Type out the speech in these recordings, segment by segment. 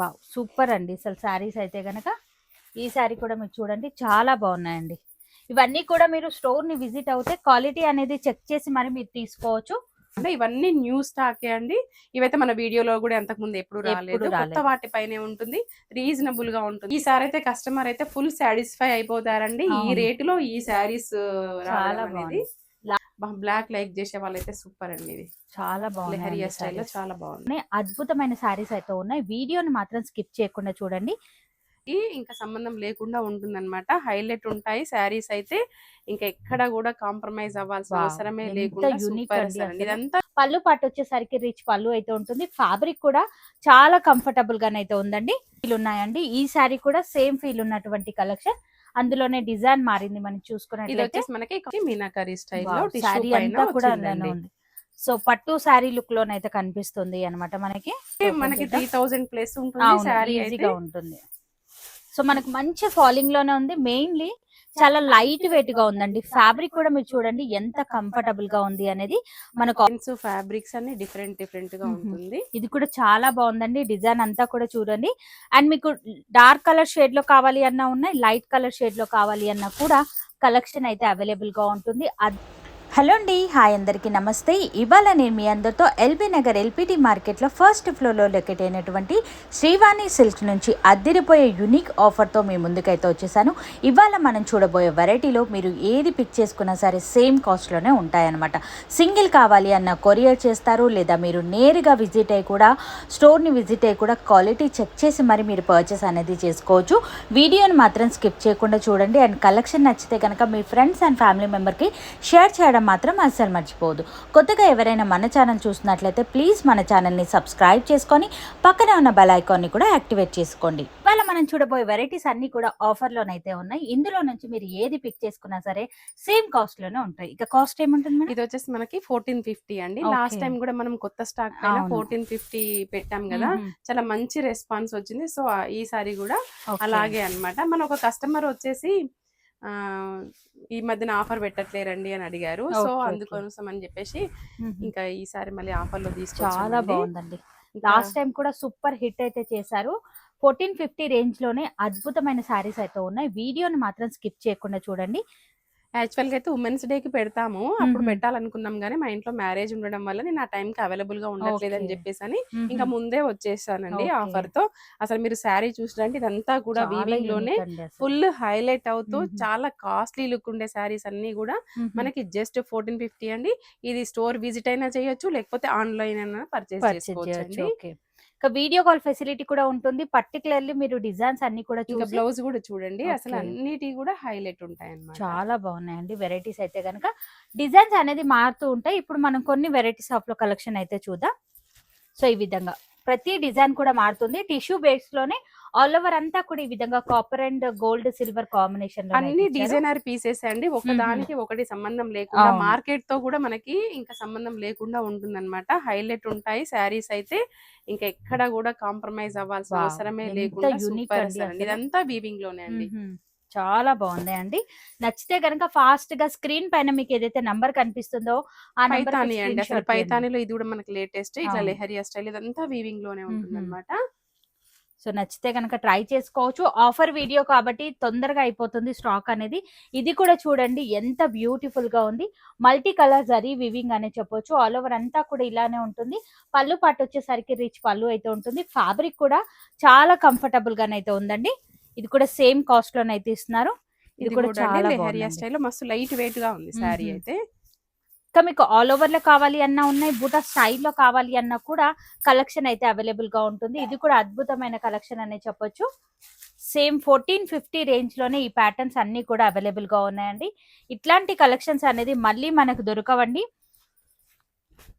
Wow super అండి. అసలు శారీస్ అయితే గనక ఈ శారీ కూడా మీరు చూడండి చాలా బాగున్నాయండి. ఇవన్నీ కూడా మీరు స్టోర్ని విజిట్ అవుతే క్వాలిటీ అనేది చెక్ చేసి మరి మీరు తీసుకోవచ్చు. అంటే ఇవన్నీ న్యూ స్టాక్ అండి. ఇవైతే మన వీడియోలో కూడా ఎంతకు ముందు ఎప్పుడు రాలేదు. కొత్త వాటిపైనే ఉంటుంది. రీజనబుల్గా ఉంటుంది. ఈసారి అయితే కస్టమర్ అయితే ఫుల్ సాటిస్ఫై అయిపోతారండి. ఈ. రేటులో ఈ రావడం అనేది. బ్లాక్ లైక్ చేసే వాళ్ళైతే సూపర్ అండి ఇది. చాలా బాగున్నాయి స్టైల్లో చాలా బాగుంది. అద్భుతమైన శారీస్ అయితే ఉన్నాయి. వీడియోని మాత్రం స్కిప్ చేయకుండా చూడండి. ఇంకా సంబంధం లేకుండా ఉంటుందన్నమాట. హైలైట్ ఉంటాయి శారీస్ అయితే. ఇంకా ఎక్కడ కూడా కాంప్రమైజ్ అవ్వాల్సిన అవసరమే లేకుండా. ఇదంతా పళ్ళు పాటు వచ్చేసరికి రిచ్ పళ్ళు అయితే ఉంటుంది. ఫ్యాబ్రిక్ కూడా చాలా కంఫర్టబుల్ గానైతే ఉందండి. ఫీల్ ఉన్నాయండి. ఈ శారీ కూడా సేమ్ ఫీల్ ఉన్నటువంటి కలెక్షన్. అందులోనే డిజైన్ మారింది మనం చూసుకున్నట్లయితే. మనకి మీనాకరీ శారీ అంతా కూడా ఉంది. సో పట్టు శారీ లుక్ లోనైతే కనిపిస్తుంది అన్నమాట మనకి. మనకి త్రీ థౌసండ్ ప్లస్ ఉంటుంది ఈజీగా ఉంటుంది. సో మనకు మంచి ఫాలింగ్లోనే ఉంది. మెయిన్లీ చాలా లైట్ వెయిట్గా ఉందండి. ఫ్యాబ్రిక్ కూడా మీరు చూడండి ఎంత కంఫర్టబుల్గా ఉంది అనేది మనకు ఫ్యాబ్రిక్స్ అన్ని డిఫరెంట్ డిఫరెంట్గా. ఉంటుంది. ఇది కూడా చాలా బాగుందండి. డిజైన్ అంతా కూడా చూడండి. అండ్ మీకు డార్క్ కలర్ షేడ్లో కావాలి అన్నా ఉన్నాయి లైట్ కలర్ షేడ్లో కావాలి అన్నా కూడా కలెక్షన్ అయితే అవైలబుల్గా ఉంటుంది. అద్- హలో అండి హాయ్ అందరికీ నమస్తే. ఇవాళ నేను మీ అందరితో ఎల్బీ నగర్ ఎల్పిటి మార్కెట్లో ఫస్ట్ ఫ్లోర్లో లొకేట్ అయినటువంటి శ్రీవాణి సిల్క్ నుంచి అద్దెరిపోయే యునిక్ ఆఫర్తో మీ ముందుకైతే వచ్చేసాను. ఇవాళ మనం చూడబోయే వెరైటీలో మీరు ఏది పిక్ చేసుకున్నా సరే సేమ్ కాస్ట్లోనే ఉంటాయన్నమాట. సింగిల్ కావాలి అన్న కొరియర్ చేస్తారు లేదా మీరు నేరుగా విజిట్ అయ్యి కూడా స్టోర్ని విజిట్ అయ్యి కూడా క్వాలిటీ చెక్ చేసి మరి మీరు పర్చేస్ అనేది చేసుకోవచ్చు. వీడియోని మాత్రం స్కిప్ చేయకుండా చూడండి. అండ్ కలెక్షన్ నచ్చితే కనుక మీ ఫ్రెండ్స్ అండ్ ఫ్యామిలీ మెంబర్కి షేర్ చేయడం మాత్రం అస్సలు మర్చిపోవద్దు. కొత్తగా ఎవరైనా మన ఛానల్ చూసినట్లయితే ప్లీజ్ మన ఛానల్ని సబ్స్క్రైబ్ చేసుకొని పక్కనే ఉన్న బెల్ ఐకాన్ని కూడా యాక్టివేట్ చేసుకోండి. ఇవాళ మనం చూడబోయే వెరైటీస్ అన్ని కూడా ఆఫర్లోనైతే ఉన్నాయి. ఇందులో నుంచి మీరు ఏది పిక్ చేసుకున్నా సరే సేమ్ కాస్ట్లోనే ఉంటాయి. ఇక కాస్ట్ ఏముంటుంది ఇది వచ్చేసి మనకి ఫోర్టీన్ ఫిఫ్టీ అండి. లాస్ట్ టైం కూడా మనం కొత్త స్టాక్ పైన. ఫోర్టీన్ ఫిఫ్టీ పెట్టాం కదా. చాలా మంచి రెస్పాన్స్ వచ్చింది. సో ఈ సారీ కూడా. అలాగే అన్నమాట. మన ఒక కస్టమర్ వచ్చేసి ఆ ఈ మధ్యన ఆఫర్ పెట్టట్లేరండి అని అడిగారు సో. అందుకోసం అని చెప్పేసి. ఇంకా ఈసారి మళ్ళీ ఆఫర్లో చాలా తీసుకొచ్చామండి. బాగుందండి లాస్ట్ టైం కూడా సూపర్ హిట్ అయితే చేశారు ఫోర్టీన్ ఫిఫ్టీ రేంజ్లోనే అద్భుతమైన శారీస్ అయితే ఉన్నాయి వీడియోని మాత్రం స్కిప్ చేయకుండా చూడండి యాక్చువల్గా అయితే ఉమెన్స్ డే కి పెడతాము. అప్పుడు. పెట్టాలనుకున్నాం కానీ మా ఇంట్లో మ్యారేజ్ ఉండడం వల్ల నేను ఆ టైం కి అవైలబుల్గా ఉండట్లేదు అని. చెప్పేసి అని ఇంకా ముందే వచ్చేసానండి. ఆఫర్తో అసలు మీరు శారీ చూసినంటే ఇదంతా కూడా వీవింగ్లోనే ఫుల్ హైలైట్ అవుతూ. చాలా కాస్ట్లీ లుక్ ఉండే శారీస్ అన్ని కూడా మనకి జస్ట్ ఫోర్టీన్ ఫిఫ్టీ అండి. ఇది స్టోర్ విజిట్ అయినా చేయొచ్చు లేకపోతే ఆన్లైన్ అయినా పర్చేస్ చేసుకోవచ్చు ఇక వీడియో కాల్ ఫెసిలిటీ కూడా ఉంటుంది. పర్టికులర్లీ మీరు డిజైన్స్ అన్ని కూడా బ్లౌజ్ కూడా చూడండి. అసలు. అన్నిటి కూడా హైలైట్ ఉంటాయి అన్నమాట చాలా బాగున్నాయండి వెరైటీస్ అయితే కనుక డిజైన్స్ అనేది మారుతూ ఉంటాయి. ఇప్పుడు మనం కొన్ని వెరైటీస్ ఆఫ్లో కలెక్షన్ అయితే చూద్దాం. సో ఈ విధంగా ప్రతి డిజైన్ కూడా మారుతుంది. టిష్యూ బేస్లోనే ఆల్ ఓవర్ అంతా కూడా ఈ విధంగా copper and gold silver combination అన్ని డిజైనర్ పీసెస్ అండి. ఒకదానికి ఒకటి సంబంధం లేకుండా. మార్కెట్తో కూడా మనకి ఇంకా సంబంధం లేకుండా ఉంటుందన్నమాట. హైలైట్ ఉంటాయి. శారీస్ అయితే ఇంకా ఎక్కడ కూడా కాంప్రమైజ్ అవ్వాల్సిన అవసరమే లేకుండా. ఇదంతా వీవింగ్లోనే అండి. చాలా బాగున్నాయి అండి. నచ్చితే కనుక ఫాస్ట్గా స్క్రీన్ పైన మీకు ఏదైతే నంబర్ కనిపిస్తుందో ఆ నంబర్ పైతాని అండి. అసలు పైతానిలో ఇది కూడా మనకి లేటెస్ట్ ఇట్లా. లెహరియా స్టైల్ ఇదంతా వీవింగ్లోనే ఉంటుంది. అనమాట సో నచ్చితే కనుక ట్రై చేసుకోవచ్చు. ఆఫర్ వీడియో కాబట్టి తొందరగా అయిపోతుంది స్టాక్ అనేది. ఇది కూడా చూడండి ఎంత బ్యూటిఫుల్గా ఉంది. మల్టీ కలర్ జరీ వివింగ్ అనే చెప్పొచ్చు. ఆల్ ఓవర్ అంతా కూడా ఇలానే ఉంటుంది. పళ్ళు పాటు వచ్చేసరికి రిచ్ పళ్ళు అయితే ఉంటుంది. ఫ్యాబ్రిక్ కూడా చాలా కంఫర్టబుల్ గానైతే ఉందండి. ఇది కూడా సేమ్ కాస్ట్ లోనైతే ఇస్తున్నారు. ఇది కూడా చాలా. స్టైల్ మస్తు లైట్ వెయిట్గా ఉంది మ్మ్. అయితే. ఇంకా మీకు ఆల్ ఓవర్లో కావాలి అన్నా ఉన్నాయి బూటా స్టైల్లో కావాలి అన్నా కూడా కలెక్షన్ అయితే అవైలబుల్గా ఉంటుంది. ఇది కూడా అద్భుతమైన కలెక్షన్ అనే చెప్పొచ్చు. సేమ్ ఫోర్టీన్ ఫిఫ్టీ రేంజ్లోనే ఈ ప్యాటర్న్స్ అన్ని కూడా అవైలబుల్గా ఉన్నాయండి. ఇట్లాంటి కలెక్షన్స్ అనేది మళ్ళీ మనకు దొరకవండి.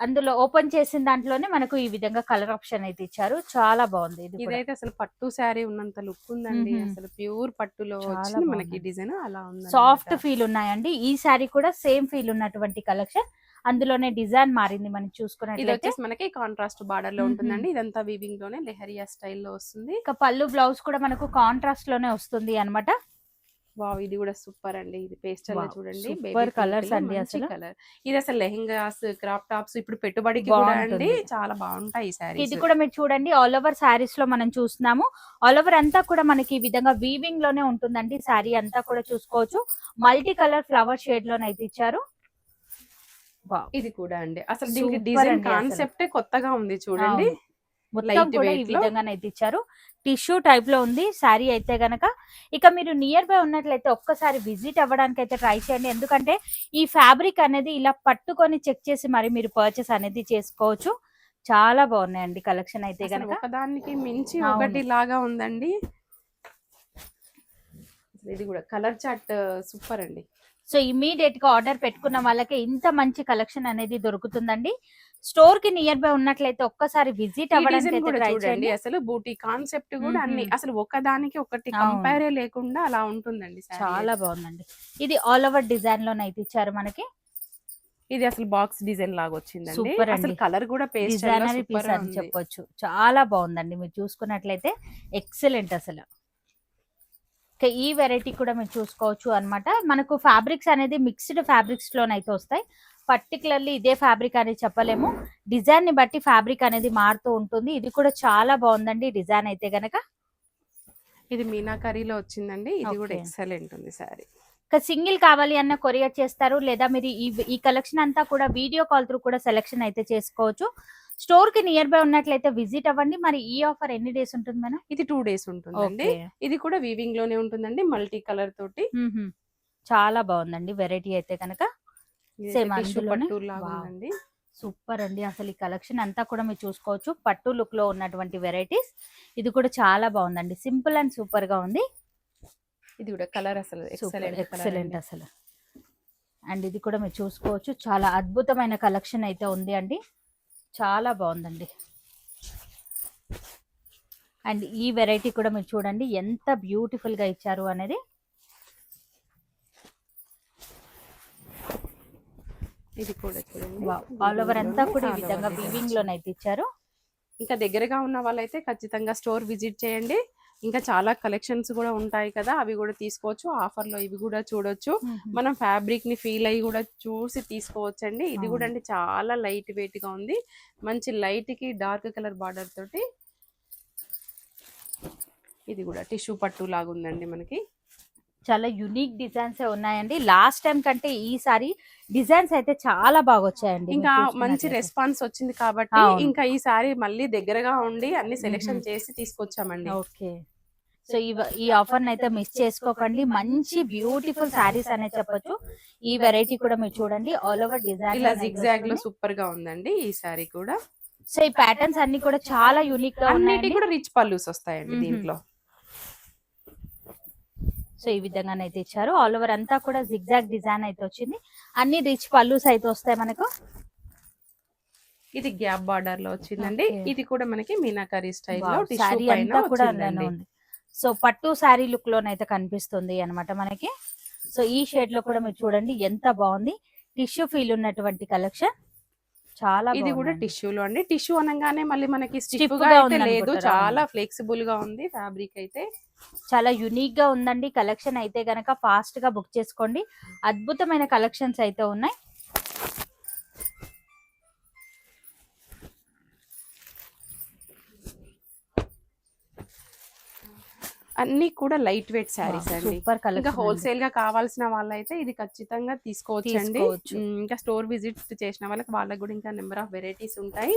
అందులో ఓపెన్ చేసిన దాంట్లోనే మనకు ఈ విధంగా కలర్ ఆప్షన్ అయితే ఇచ్చారు. చాలా బాగుంది ఇది. ఇదైతే అసలు పట్టు శారీ ఉన్నంత లుక్ ఉందండి. అసలు ప్యూర్ పట్టులో మనకి. డిజైన్. అలా ఉంది సాఫ్ట్ ఫీల్ ఉన్నాయండి. ఈ శారీ కూడా సేమ్ ఫీల్ ఉన్నటువంటి కలెక్షన్. అందులోనే డిజైన్ మారింది మనం చూసుకున్నట్లయితే. మనకి కాంట్రాస్ట్ బార్డర్లో. ఉంటుందండి. ఇదంతా వీవింగ్లోనే లెహరియా స్టైల్లో వస్తుంది. ఇక పళ్ళు బ్లౌజ్ కూడా మనకు కాంట్రాస్ట్లోనే వస్తుంది అన్నమాట. వావ్! ఇది కూడా సూపర్ అండి ఇది పేస్టల్ Wow, చూడండి. super colours అండి అసలు. కలర్. ఇది అసలు లెహెంగాస్ క్రాప్ టాప్స్ ఇప్పుడు పెట్టుబడికి కూడా అండి. చాలా బాగుంటాయి ఈ ఇది సారీస్ కూడా మీరు చూడండి. ఆల్ ఓవర్ శారీస్లో మనం చూస్తున్నాము. ఆల్ ఓవర్ అంతా కూడా మనకి ఈ విధంగా వీవింగ్లోనే ఉంటుందండి శారీ అంతా కూడా చూసుకోవచ్చు. మల్టీ కలర్ ఫ్లవర్ షేడ్ లోనైతే ఇచ్చారు. ఇది కూడా అండి. అసలు దీనికి డిజైన్. కాన్సెప్ట్ కొత్తగా ఉంది చూడండి. మొత్తం కూడా ఈ. విధంగానైతే ఇచ్చారు. టిష్యూ టైప్లో ఉంది శారీ అయితే గనక. ఇక మీరు నియర్ బై ఉన్నట్లయితే ఒక్కసారి విజిట్ అవ్వడానికి అయితే ట్రై చేయండి. ఎందుకంటే ఈ ఫ్యాబ్రిక్ అనేది ఇలా పట్టుకొని చెక్ చేసి మరి మీరు పర్చేస్ అనేది చేసుకోవచ్చు. చాలా బాగున్నాయండి కలెక్షన్ అయితే గనక. ఒకదానికి మించి. ఒకటి లాగా ఉందండి. ఇది కూడా కలర్ చాట్ సూపర్ అండి. సో ఇమీడియట్గా ఆర్డర్ పెట్టుకున్న వాళ్ళకి ఇంత మంచి కలెక్షన్ అనేది దొరుకుతుందండి. స్టోర్కి నియర్ బై ఉన్నట్లయితే ఒక్కసారి విజిట్ అవ్వడానికి అసలు బూటీ కాన్సెప్ట్ కూడా అన్ని. అసలు ఒకదానికి ఒకటి. కంపేరే లేకుండా అలా ఉంటుందండి చాలా. బాగుందండి. ఇది ఆల్ ఓవర్ డిజైన్ లోనైతే ఇచ్చారు మనకి. ఇది అసలు బాక్స్ డిజైన్ లాగా వచ్చిందండి. Super అసలు. కలర్ కూడా పేస్ట్ డిజైనరీ పీస్ అని చెప్పొచ్చు. చాలా బాగుందండి. మీరు చూసుకున్నట్లయితే ఎక్సలెంట్ అసలు. ఈ వెరైటీ కూడా మీరు చూసుకోవచ్చు అన్నమాట. మనకు ఫ్యాబ్రిక్స్ అనేది మిక్స్డ్ ఫ్యాబ్రిక్స్ లోనైతే వస్తాయి. పర్టికులర్లీ ఇదే ఫ్యాబ్రిక్ అనేది చెప్పలేము. డిజైన్ని బట్టి ఫ్యాబ్రిక్ అనేది మారుతూ ఉంటుంది. ఇది కూడా చాలా బాగుందండి డిజైన్ అయితే గనక. ఇది మీనాకరీలో వచ్చిందండి. ఇది కూడా. ఎక్సలెంట్ ఉంది సారీ. ఇక సింగిల్ కావాలి అన్న కొరియర్ చేస్తారు. లేదా మీరు ఈ ఈ కలెక్షన్ అంతా కూడా వీడియో కాల్ త్రూ కూడా సెలెక్షన్ అయితే చేసుకోవచ్చు. స్టోర్కి నియర్ బై ఉన్నట్లయితే విజిట్ అవ్వండి. మరి ఈ ఆఫర్ ఎన్ని డేస్ ఉంటుంది మేడం? ఇది టూ డేస్ ఉంటుందండి. ఇది కూడా వీవింగ్లోనే ఉంటుందండి. మల్టీ కలర్ తోటి. చాలా బాగుందండి. వెరైటీ అయితే కనుక టిష్యూ అందులోనే? సూపర్ అండి. అసలు ఈ కలెక్షన్ అంతా కూడా మీరు చూసుకోవచ్చు. పట్టు లుక్లో ఉన్నటువంటి వెరైటీస్. ఇది కూడా చాలా బాగుందండి. సింపుల్ అండ్ సూపర్గా ఉంది. ఇది కూడా కలర్ అసలు ఎక్సలెంట్ అసలు. అండ్ ఇది కూడా మీరు చూసుకోవచ్చు. చాలా అద్భుతమైన కలెక్షన్ అయితే ఉంది అండి. చాలా బాగుందండి. అండ్ ఈ వెరైటీ కూడా మీరు చూడండి. ఎంత బ్యూటిఫుల్గా ఇచ్చారు అనేది. ఇది కూడా చూడండి. ఆల్ ఓవర్ అంతా కూడా ఈ విధంగా వీవింగ్. లోనైతే ఇచ్చారు. ఇంకా దగ్గరగా ఉన్న వాళ్ళైతే ఖచ్చితంగా స్టోర్ విజిట్ చేయండి. ఇంకా చాలా కలెక్షన్స్ కూడా ఉంటాయి కదా అవి కూడా తీసుకోవచ్చు. ఆఫర్లో ఇవి కూడా చూడొచ్చు. మనం ఫ్యాబ్రిక్ని ఫీల్ అయ్యి కూడా చూసి తీసుకోవచ్చండి. ఇది కూడా. అండి చాలా లైట్ వెయిట్గా ఉంది. మంచి లైట్కి డార్క్ కలర్ బార్డర్ తోటి ఇది కూడా టిష్యూ పట్టు లాగా ఉందండి మనకి. చాలా యునిక్ డిజైన్స్ ఉన్నాయండి. లాస్ట్ టైం కంటే ఈసారి డిజైన్స్ అయితే చాలా బాగా వచ్చాయండి ఇంకా మంచి. రెస్పాన్స్ వచ్చింది కాబట్టి. ఇంకా ఈసారి మళ్ళీ దగ్గరగా ఉండి అన్ని సెలెక్షన్ చేసి తీసుకొచ్చామండి. ఓకే. సో ఈ ఈ ఆఫర్ అయితే మిస్ చేసుకోకండి. మంచి బ్యూటిఫుల్ శారీస్ అనే చెప్పొచ్చు. ఈ వెరైటీ కూడా మీరు చూడండి. ఆల్ ఓవర్ డిజైన్ ఇలా జిగ్జాగ్లో సూపర్గా ఉందండి ఈ సారీ కూడా. సో ఈ ప్యాటర్న్స్ అన్ని కూడా చాలా యూనిక్గా ఉన్నాయండి. కూడా రిచ్ పల్లూస్ వస్తాయండి. దీంట్లో. సో ఈ విధంగానైతే ఇచ్చారు ఆల్ ఓవర్ అంతా కూడా జిగ్జాగ్ డిజైన్ అయితే వచ్చింది. అన్ని రిచ్ పల్లూస్ అయితే వస్తాయి మనకు. ఇది గ్యాప్ బార్డర్లో వచ్చిందండి. ఇది కూడా మనకి మీనాకరీ స్టైల్ పైన అంతా కూడా సో పట్టు శారీ లుక్ లోనైతే కనిపిస్తుంది అన్నమాట మనకి. సో ఈ షేడ్లో కూడా మీరు చూడండి ఎంత బాగుంది. టిష్యూ ఫీల్ ఉన్నటువంటి కలెక్షన్ చాలా ఇది కూడా బాగుందండి. టిష్యూ లో అండి. టిష్యూ అనగానే మళ్ళీ మనకి స్టిఫ్గా అయితే లేదు? చాలా ఫ్లెక్సిబుల్గా ఉంది ఫ్యాబ్రిక్ అయితే. చాలా యునిక్గా ఉందండి కలెక్షన్ అయితే గనక ఫాస్ట్గా బుక్ చేసుకోండి. అద్భుతమైన కలెక్షన్స్ అయితే ఉన్నాయి. అన్ని కూడా లైట్ వెయిట్ శారీస్ అండి. ఇంకా హోల్సేల్గా కావాల్సిన వాళ్ళైతే ఇది ఖచ్చితంగా తీసుకోవచ్చండి. తీసుకోవచ్చు. ఉమ్, ఇంకా స్టోర్ విజిట్ చేసిన వాళ్ళకి వాళ్ళకి కూడా ఇంకా నెంబర్ ఆఫ్ వెరైటీస్ ఉంటాయి.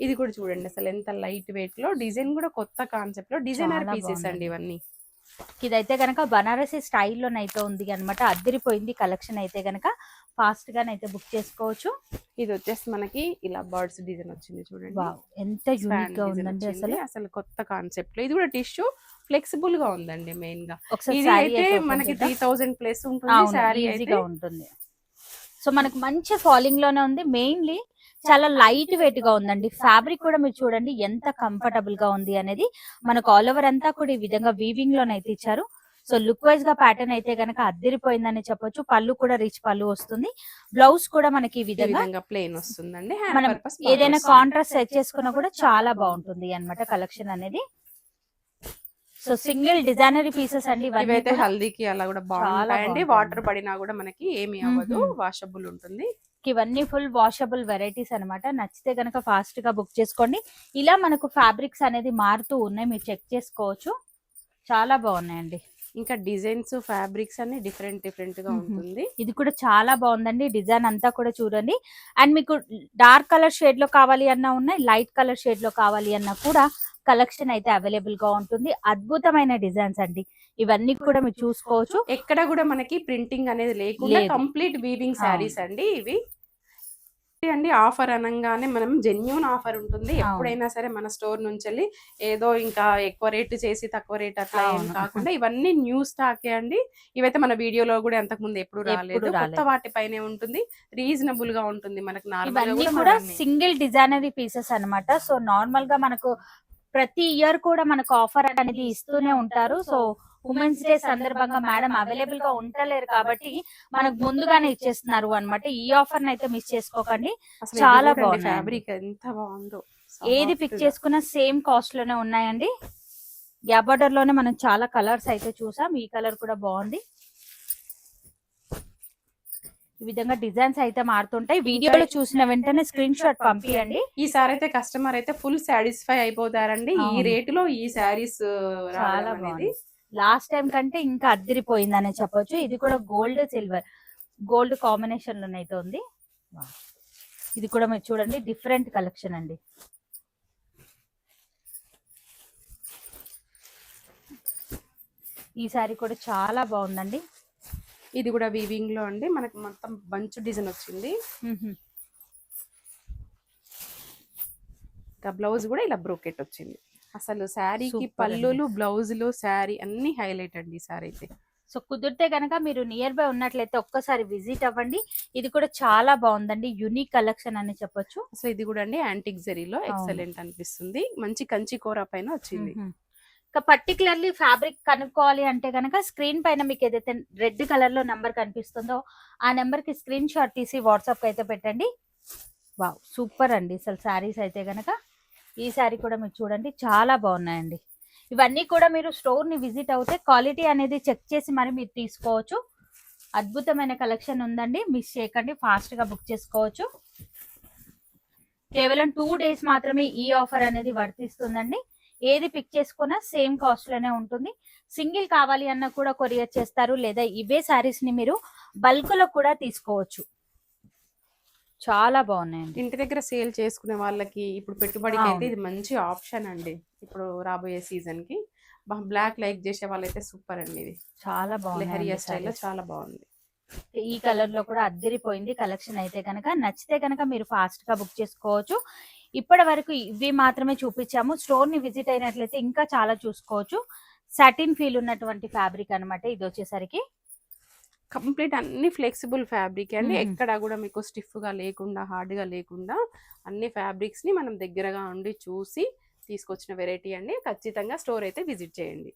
ఇది కూడా చూడండి అసలు ఎంత లైట్ వెయిట్లో. డిజైన్ కూడా కొత్త కాన్సెప్ట్లో. Designer pieces. అండి ఇవన్నీ. ఇదైతే గనక బనారసి స్టైల్లోనైతే ఉంది అనమాట అద్దరిపోయింది కలెక్షన్ అయితే గనక ఫాస్ట్ గానైతే బుక్ చేసుకోవచ్చు. ఇది వచ్చేసి మనకి ఇలా బర్డ్స్ డిజైన్ వచ్చింది చూడండి. వావ్ ఎంత యూనిక్గా ఉందండి. అసలు. అసలు కొత్త కాన్సెప్ట్లో ఇది కూడా టిష్యూ ఫ్లెక్సిబుల్గా ఉందండి మెయిన్గా ఇది అయితే మనకి త్రీ థౌసండ్ ప్లస్ ఉంటుంది ఉంటుంది. సో మనకు మంచి ఫాలింగ్లోనే ఉంది. మెయిన్లీ చాలా లైట్ వెయిట్గా ఉందండి. ఫ్యాబ్రిక్ కూడా మీరు చూడండి ఎంత కంఫర్టబుల్గా ఉంది అనేది. మనకు ఆల్ ఓవర్ అంతా కూడా ఈ విధంగా వీవింగ్ లోనైతే ఇచ్చారు. సో లుక్ వైజ్గా ప్యాటర్న్ అయితే గనక అద్దరిపోయిందని చెప్పొచ్చు. పళ్ళు కూడా రిచ్ పళ్ళు వస్తుంది. బ్లౌజ్ కూడా మనకి ఈ విధంగా ప్లేన్ వస్తుందండి. మనం ఏదైనా కాంట్రాస్ట్ సెట్ చేసుకున్నా కూడా చాలా బాగుంటుంది అన్నమాట కలెక్షన్ అనేది. సో సింగిల్ డిజైనరీ పీసెస్ అండి ఇవైతే. హల్దీకి అలా కూడా బాగుంటాయండి. బాగుంటాయి. వాటర్ పడినా కూడా మనకి ఏమి అవ్వదు. వాషబుల్ ఉంటుంది. ఇవన్నీ ఫుల్ వాషబుల్ వెరైటీస్ అన్నమాట. నచ్చితే కనుక ఫాస్ట్గా బుక్ చేసుకోండి. ఇలా మనకు ఫ్యాబ్రిక్స్ అనేది మారుతూ ఉన్నాయి. మీరు చెక్ చేసుకోవచ్చు. చాలా బాగున్నాయండి. ఇంకా డిజైన్స్ ఫ్యాబ్రిక్స్ అన్ని డిఫరెంట్ డిఫరెంట్గా. ఉంటుంది. ఇది కూడా చాలా బాగుందండి. డిజైన్ అంతా కూడా చూడండి. అండ్ మీకు డార్క్ కలర్ షేడ్లో కావాలి అన్నా ఉన్నాయి. లైట్ కలర్ షేడ్లో కావాలి అన్నా కూడా కలెక్షన్ అయితే అవైలబుల్గా ఉంటుంది అద్భుతమైన డిజైన్స్ అండి ఇవన్నీ కూడా మీరు చూసుకోవచ్చు ఎక్కడ కూడా మనకి ప్రింటింగ్ అనేది లేకుండా. Complete weaving. శారీస్ అండి ఇవి అండి ఆఫర్ అనగానే మనం జెన్యున్ ఆఫర్ ఉంటుంది. ఎప్పుడైనా సరే మన స్టోర్ నుంచి వెళ్ళి ఏదో ఇంకా ఎక్కువ రేట్ చేసి తక్కువ రేట్ అట్లా ఏం. కాకుండా ఇవన్నీ న్యూ స్టాకే అండి ఇవైతే మన వీడియోలో కూడా అంతకు ముందు ఎప్పుడు రాలేదు కొత్త. వాటిపైనే ఉంటుంది రీజనబుల్గా ఉంటుంది మనకు నార్మల్ కూడా కూడా సింగిల్ డిజైనరీ పీసెస్ అన్నమాట సో నార్మల్గా మనకు ప్రతి ఇయర్ కూడా మనకు ఆఫర్ అనేది ఇస్తూనే ఉంటారు. సో ఉమెన్స్ డే సందర్భంగా మేడం అవైలబుల్గా ఉండలేరు కాబట్టి మనకు ముందుగానే ఇచ్చేస్తున్నారు అన్నమాట. ఈ ఆఫర్ అయితే మిస్ చేసుకోకండి. చాలా. ఫ్యాబ్రిక్ ఎంత బాగుందో. ఏది పిక్. చేసుకున్నా సేమ్ కాస్ట్లోనే ఉన్నాయండి. గ్యాప్ బార్డర్లోనే మనం చాలా కలర్స్ అయితే చూసాం. ఈ కలర్ కూడా బాగుంది. ఈ విధంగా డిజైన్స్ అయితే మారుతుంటాయి. వీడియోలో చూసిన వెంటనే స్క్రీన్ షాట్ పంపించండి ఈసారి అయితే కస్టమర్ అయితే ఫుల్ సాటిస్ఫై అయిపోతారండి. ఈ. రేటులో ఈ శారీస్ చాలా రావడం అనేది బాగుంది. లాస్ట్ టైం కంటే ఇంకా అద్దరిపోయిందనే చెప్పొచ్చు. ఇది కూడా గోల్డ్ సిల్వర్ గోల్డ్ కాంబినేషన్ లోనైతే అయితే ఉంది. ఇది కూడా మీరు చూడండి డిఫరెంట్ కలెక్షన్ అండి. ఈ సారీ కూడా చాలా బాగుందండి. ఇది కూడా వీవింగ్లో అండి. మనకి మొత్తం బంచ్ డిజైన్ వచ్చింది. ఇంకా బ్లౌజ్ కూడా ఇలా బ్రోకెట్ వచ్చింది. అసలు శారీకి. పళ్ళులు బ్లౌజులు శారీ అన్ని హైలైట్ అండి శారీ అయితే. సో కుదిరితే కనుక మీరు నియర్ బై ఉన్నట్లయితే ఒక్కసారి విజిట్ అవ్వండి. ఇది కూడా చాలా బాగుందండి. యునిక్ కలెక్షన్ అని చెప్పొచ్చు. సో ఇది కూడా అండి యాంటిక్ జరీలో. ఎక్సలెంట్ అనిపిస్తుంది. మంచి కంచి కూర పైన వచ్చింది. పర్టికులర్లీ ఫ్యాబ్రిక్ కనుక్కోవాలి అంటే కనుక స్క్రీన్ పైన మీకు ఏదైతే రెడ్ కలర్లో నెంబర్ కనిపిస్తుందో ఆ నెంబర్కి స్క్రీన్ షాట్ తీసి వాట్సాప్ అయితే పెట్టండి. వావ్ సూపర్ అండి. అసలు శారీస్ అయితే కనుక ఈ శారీ కూడా మీరు చూడండి చాలా బాగున్నాయండి. ఇవన్నీ కూడా మీరు స్టోర్ని విజిట్ అవుతే క్వాలిటీ అనేది చెక్ చేసి మరి మీరు తీసుకోవచ్చు. అద్భుతమైన కలెక్షన్ ఉందండి. మిస్ చేయకండి ఫాస్ట్గా బుక్ చేసుకోవచ్చు. కేవలం టూ డేస్ మాత్రమే ఈ ఆఫర్ అనేది వర్తిస్తుందండి. ఏది పిక్ చేసుకున్నా సేమ్ కాస్ట్లోనే ఉంటుంది. సింగిల్ కావాలి అన్న కూడా కొరియర్ చేస్తారు లేదా ఇవే శారీస్ని మీరు బల్క్లో కూడా తీసుకోవచ్చు. చాలా బాగున్నాయండి. ఇంటి దగ్గర సేల్ చేసుకునే వాళ్ళకి ఇప్పుడు పెట్టుబడికి అయితే. ఇది మంచి ఆప్షన్ అండి. ఇప్పుడు రాబోయే సీజన్కి. బ్లాక్ లైక్ చేసే వాళ్ళైతే సూపర్ అండి ఇది. చాలా లెహరియా బాగున్నాయి స్టైల్లో చాలా బాగుంది. ఈ కలర్లో కూడా అద్దరిపోయింది. కలెక్షన్ అయితే కనుక నచ్చితే కనుక మీరు ఫాస్ట్గా బుక్ చేసుకోవచ్చు. ఇప్పటి వరకు ఇవి మాత్రమే చూపించాము. స్టోర్ని విజిట్ అయినట్లయితే ఇంకా చాలా చూసుకోవచ్చు. సాటిన్ ఫీల్ ఉన్నటువంటి ఫ్యాబ్రిక్ అన్నమాట ఇది వచ్చేసరికి. కంప్లీట్ అన్ని ఫ్లెక్సిబుల్ ఫ్యాబ్రిక్ అండి. ఎక్కడ కూడా మీకు స్టిఫ్గా లేకుండా హార్డ్గా లేకుండా అన్ని ఫ్యాబ్రిక్స్ని మనం దగ్గరగా ఉండి చూసి తీసుకొచ్చిన వెరైటీ అండి. ఖచ్చితంగా స్టోర్ అయితే విజిట్ చేయండి.